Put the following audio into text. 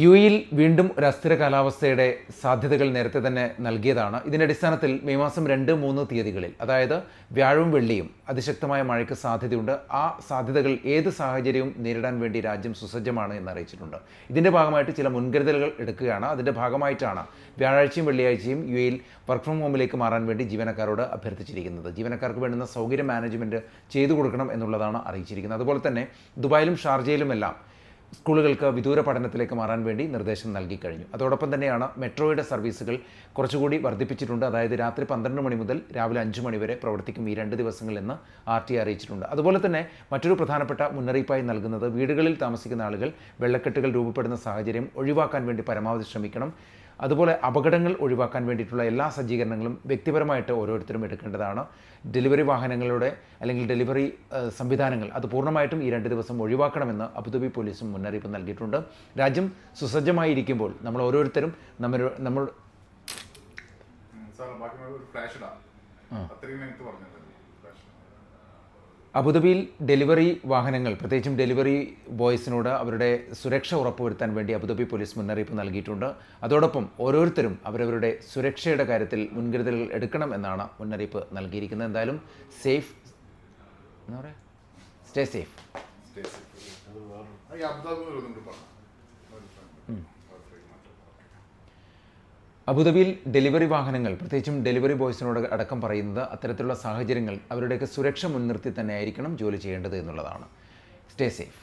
U എയിൽ വീണ്ടും ഒരു അസ്ഥിര കാലാവസ്ഥയുടെ സാധ്യതകൾ നേരത്തെ തന്നെ നൽകിയതാണ്. ഇതിന്റെ അടിസ്ഥാനത്തിൽ മെയ് മാസം രണ്ട് മൂന്ന് തീയതികളിൽ അതായത് വ്യാഴവും വെള്ളിയും അതിശക്തമായ മഴയ്ക്ക് സാധ്യതയുണ്ട്. ആ സാധ്യതകൾ ഏത് സാഹചര്യവും നേരിടാൻ വേണ്ടി രാജ്യം സുസജ്ജമാണ് എന്ന് അറിയിച്ചിട്ടുണ്ട്. ഇതിന്റെ ഭാഗമായിട്ട് ചില മുൻകരുതലുകൾ എടുക്കുകയാണ്. അതിന്റെ ഭാഗമായിട്ടാണ് വ്യാഴാഴ്ചയും വെള്ളിയാഴ്ചയും യു എയിൽ വർക്ക് ഫ്രം ഹോമിലേക്ക് മാറാൻ വേണ്ടി ജീവനക്കാരോട് അഭ്യർത്ഥിച്ചിരിക്കുന്നത്. ജീവനക്കാർക്ക് വേണ്ടുന്ന സൗകര്യ മാനേജ്മെന്റ് ചെയ്തു കൊടുക്കണം എന്നുള്ളതാണ് അറിയിച്ചിരിക്കുന്നത്. അതുപോലെ തന്നെ ദുബായിലും ഷാർജയിലുമെല്ലാം സ്കൂളുകൾക്ക് വിദൂര പഠനത്തിലേക്ക് മാറാൻ വേണ്ടി നിർദ്ദേശം നൽകി കഴിഞ്ഞു. അതോടൊപ്പം തന്നെയാണ് മെട്രോയുടെ സർവീസുകൾ കുറച്ചുകൂടി വർദ്ധിപ്പിച്ചിട്ടുണ്ട്. അതായത് രാത്രി പന്ത്രണ്ട് മണി മുതൽ രാവിലെ അഞ്ച് മണി വരെ പ്രവർത്തിക്കും ഈ രണ്ട് ദിവസങ്ങൾ എന്ന് ആർ ടി അറിയിച്ചിട്ടുണ്ട്. അതുപോലെ തന്നെ മറ്റൊരു പ്രധാനപ്പെട്ട മുന്നറിയിപ്പായി നൽകുന്നത് വീടുകളിൽ താമസിക്കുന്ന ആളുകൾ വെള്ളക്കെട്ടുകൾ രൂപപ്പെടുന്ന സാഹചര്യം ഒഴിവാക്കാൻ വേണ്ടി പരമാവധി ശ്രമിക്കണം. അതുപോലെ അപകടങ്ങൾ ഒഴിവാക്കാൻ വേണ്ടിയിട്ടുള്ള എല്ലാ സജ്ജീകരണങ്ങളും വ്യക്തിപരമായിട്ട് ഓരോരുത്തരും എടുക്കേണ്ടതാണ്. ഡെലിവറി വാഹനങ്ങളുടെ അല്ലെങ്കിൽ ഡെലിവറി സംവിധാനങ്ങൾ അത് പൂർണമായിട്ടും ഈ രണ്ട് ദിവസം ഒഴിവാക്കണമെന്ന് അബുദാബി പോലീസും മുന്നറിയിപ്പ് നൽകിയിട്ടുണ്ട്. രാജ്യം സുസജ്ജമായിരിക്കുമ്പോൾ നമ്മൾ ഓരോരുത്തരും നമ്മൾ നമ്മൾ ഫ്ലാഷ് ഇടാം. അത്രയും എനിക്ക് പറഞ്ഞത് അബുദാബിയിൽ ഡെലിവറി വാഹനങ്ങൾ പ്രത്യേകിച്ചും ഡെലിവറി ബോയ്സിനോട് അവരുടെ സുരക്ഷ ഉറപ്പുവരുത്താൻ വേണ്ടി അബുദാബി പോലീസ് മുന്നറിയിപ്പ് നൽകിയിട്ടുണ്ട്. അതോടൊപ്പം ഓരോരുത്തരും അവരവരുടെ സുരക്ഷയുടെ കാര്യത്തിൽ മുൻകരുതലുകൾ എടുക്കണം എന്നാണ് മുന്നറിയിപ്പ് നൽകിയിരിക്കുന്നത്. എന്തായാലും സേഫ് എന്താ പറയുക സ്റ്റേ സേഫ് സ്റ്റേ സേഫ് ഈ അബുദാബി ഒന്നും കൂടി പറഞ്ഞു ഒരു friend. അത്രയും മാറ്റം. അബുദാബിയിൽ ഡെലിവറി വാഹനങ്ങൾ പ്രത്യേകിച്ചും ഡെലിവറി ബോയ്സിനോട് അടക്കം പറയുന്നത് അത്തരത്തിലുള്ള സാഹചര്യങ്ങൾ അവരുടെയൊക്കെ സുരക്ഷ മുൻനിർത്തി തന്നെ ആയിരിക്കണം ജോലി ചെയ്യേണ്ടത് എന്നുള്ളതാണ്. Stay safe